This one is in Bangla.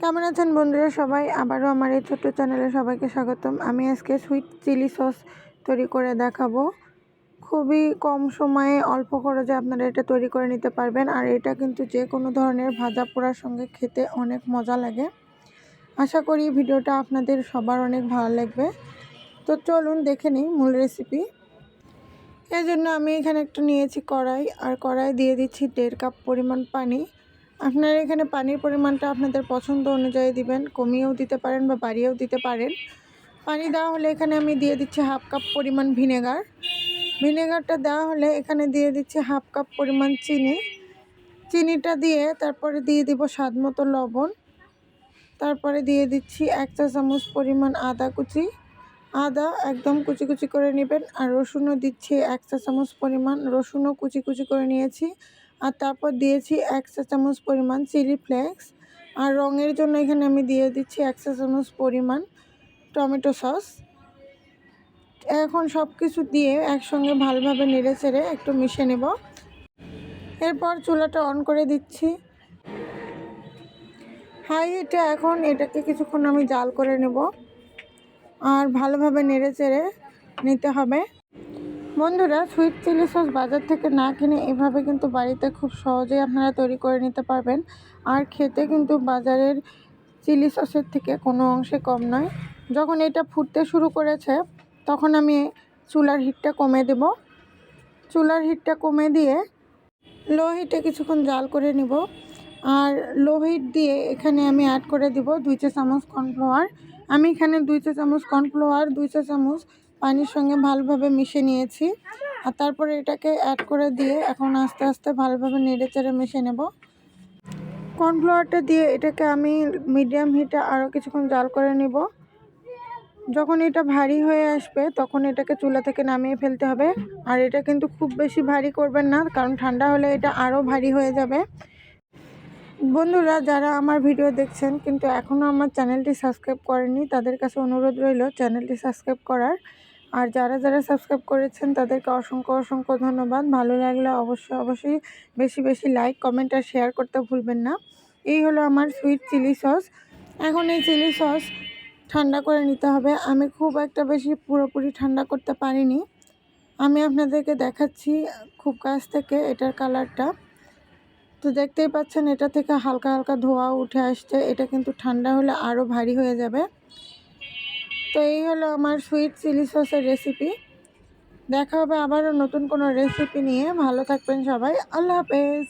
কেমন আছেন বন্ধুরা সবাই? আবারও আমার এই ছোট্ট চ্যানেলে সবাইকে স্বাগতম। আমি আজকে সুইট চিলি সস তৈরি করে দেখাবো। খুবই কম সময়ে অল্প খরচে আপনারা এটা তৈরি করে নিতে পারবেন। আর এটা কিন্তু যে কোনো ধরনের ভাজা পোড়ার সঙ্গে খেতে অনেক মজা লাগে। আশা করি ভিডিওটা আপনাদের সবার অনেক ভালো লাগবে। তো চলুন দেখে নিই মূল রেসিপি এই জন্য আমি এখানে একটু নিয়েছি কড়াই। আর কড়াই দিয়ে দিচ্ছি দেড় কাপ পরিমাণ পানি। আপনারা এখানে পানির পরিমাণটা আপনাদের পছন্দ অনুযায়ী দিবেন, কমিয়েও দিতে পারেন বা বাড়িয়েও দিতে পারেন। পানি দেওয়া হলে এখানে আমি দিয়ে দিচ্ছি হাফ কাপ পরিমাণ ভিনেগার। ভিনেগারটা দেওয়া হলে এখানে দিয়ে দিচ্ছি হাফ কাপ পরিমাণ চিনি। চিনিটা দিয়ে তারপরে দিয়ে দিব স্বাদ মতো লবণ। তারপরে দিয়ে দিচ্ছি এক চা চামচ পরিমাণ আদা কুচি। আদা একদম কুচি কুচি করে নেবেন আর রসুনও দিচ্ছি এক চা চামচ পরিমাণ। রসুনও কুচি কুচি করে নিয়েছি। আর তারপর দিয়েছি এক চামচ পরিমাণ চিলি ফ্লেক্স। আর রঙের জন্য এখানে আমি দিয়ে দিচ্ছি এক চামচ পরিমাণ টমেটো সস। এখন সব কিছু দিয়ে একসঙ্গে ভালোভাবে নেড়ে চেড়ে একটু মিশে নেব। এরপর চুলাটা অন করে দিচ্ছি। হাই হিটে এখন এটাকে কিছুক্ষণ আমি জাল করে নেব। আর ভালোভাবে নেড়ে চেড়ে নিতে হবে। বন্ধুরা সুইট চিলি সস বাজার থেকে না কিনে এভাবে কিন্তু বাড়িতে খুব সহজেই আপনারা তৈরি করে নিতে পারবেন। আর খেতে কিন্তু বাজারের চিলি সসের থেকে কোনো অংশে কম নয়। যখন এটা ফুটতে শুরু করেছে, তখন আমি চুলার হিটটা কমে দেব। চুলার হিটটা কমে দিয়ে লো হিটে কিছুক্ষণ জাল করে নিব। আর লো হিট দিয়ে এখানে আমি অ্যাড করে দিব দুই চা চামচ কর্নফ্লাওয়ার আমি এখানে দুই চা চামচ কর্নফ্লাওয়ার দুই চা চামচ পানির সঙ্গে ভালোভাবে মিশে নিয়েছি। আর তারপরে এটাকে অ্যাড করে দিয়ে এখন আস্তে আস্তে ভালোভাবে নেড়ে চেড়ে মিশে নেব। কর্নফ্লাওয়ারটা দিয়ে এটাকে আমি মিডিয়াম হিটে আরও কিছুক্ষণ জাল করে নেব। যখন এটা ভারী হয়ে আসবে, তখন এটাকে চুলা থেকে নামিয়ে ফেলতে হবে। আর এটা কিন্তু খুব বেশি ভারী করবেন না, কারণ ঠান্ডা হলে এটা আরও ভারী হয়ে যাবে। বন্ধুরা, যারা আমার ভিডিও দেখছেন কিন্তু এখনও আমার চ্যানেলটি সাবস্ক্রাইব করেনি তাদের কাছে অনুরোধ রইল চ্যানেলটি সাবস্ক্রাইব করার। আর যারা যারা সাবস্ক্রাইব করেছেন তাদেরকে অসংখ্য অসংখ্য ধন্যবাদ। ভালো লাগলে অবশ্যই অবশ্যই বেশি বেশি লাইক কমেন্ট আর শেয়ার করতে ভুলবেন না। এই হলো আমার সুইট চিলি সস এখন এই চিলি সস ঠান্ডা করে নিতে হবে। আমি খুব একটা বেশি পুরোপুরি ঠান্ডা করতে পারিনি। আমি আপনাদেরকে দেখাচ্ছি খুব কাছ থেকে এটার কালারটা তো দেখতেই পাচ্ছেন এটা থেকে হালকা হালকা ধোয়া উঠে আসছে। এটা কিন্তু ঠান্ডা হলে আরও ভারী হয়ে যাবে। তো এই হলো আমার সুইট চিলি সসের রেসিপি দেখা হবে আবারও নতুন কোনো রেসিপি নিয়ে। ভালো থাকবেন সবাই। আল্লাহ হাফেজ।